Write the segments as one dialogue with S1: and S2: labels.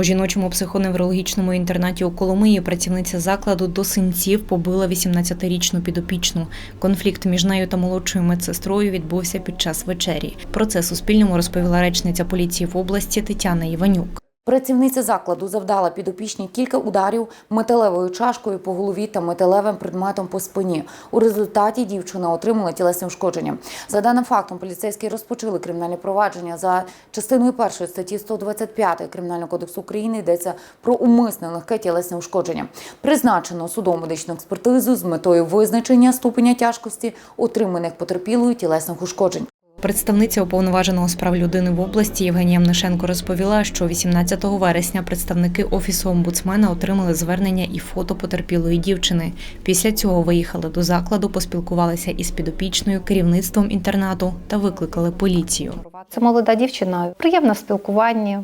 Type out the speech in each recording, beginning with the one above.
S1: У жіночому психоневрологічному інтернаті у Коломиї працівниця закладу до синців побила 18-річну підопічну. Конфлікт між нею та молодшою медсестрою відбувся під час вечері. Про це Суспільному розповіла речниця поліції в області Тетяна Іванюк.
S2: Працівниця закладу завдала підопічній кілька ударів металевою чашкою по голові та металевим предметом по спині. У результаті дівчина отримала тілесне ушкодження. За даним фактом, поліцейські розпочали кримінальне провадження за частиною першої статті 125 Кримінального кодексу України йдеться про умисне легке тілесне ушкодження. Призначено судово медичну експертизу з метою визначення ступеня тяжкості отриманих потерпілою тілесних ушкоджень.
S1: Представниця уповноваженого з прав людини в області Євгенія Мнишенко розповіла, що 18 вересня представники офісу омбудсмена отримали звернення і фото потерпілої дівчини. Після цього виїхали до закладу, поспілкувалися із підопічною, керівництвом інтернату та викликали поліцію.
S3: Це молода дівчина, приємна в спілкуванні.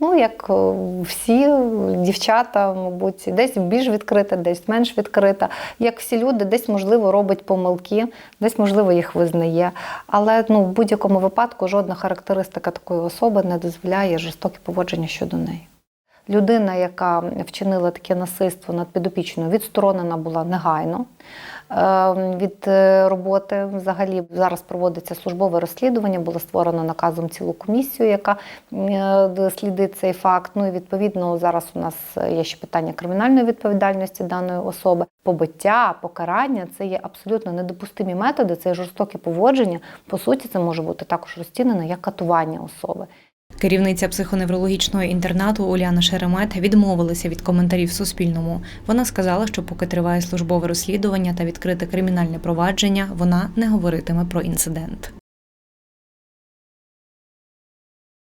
S3: Ну, як е, всі дівчата, мабуть, десь більш відкрита, десь менш відкрита. Як всі люди, десь, можливо, робить помилки, десь, можливо, їх визнає. Але ну, в будь-якому випадку жодна характеристика такої особи не дозволяє жорстоке поводження щодо неї. Людина, яка вчинила таке насильство над підопічною, відсторонена була негайно е, від е, роботи. Взагалі зараз проводиться службове розслідування. Було створено наказом цілу комісію, яка е, слідить цей факт. Ну і відповідно зараз у нас є ще питання кримінальної відповідальності даної особи. Побиття, покарання це є абсолютно недопустимі методи. Це є жорстоке поводження. По суті, це може бути також розцінено як катування особи.
S1: Керівниця психоневрологічного інтернату Уляна Шеремет відмовилася від коментарів Суспільному. Вона сказала, що поки триває службове розслідування та відкрите кримінальне провадження, вона не говоритиме про інцидент.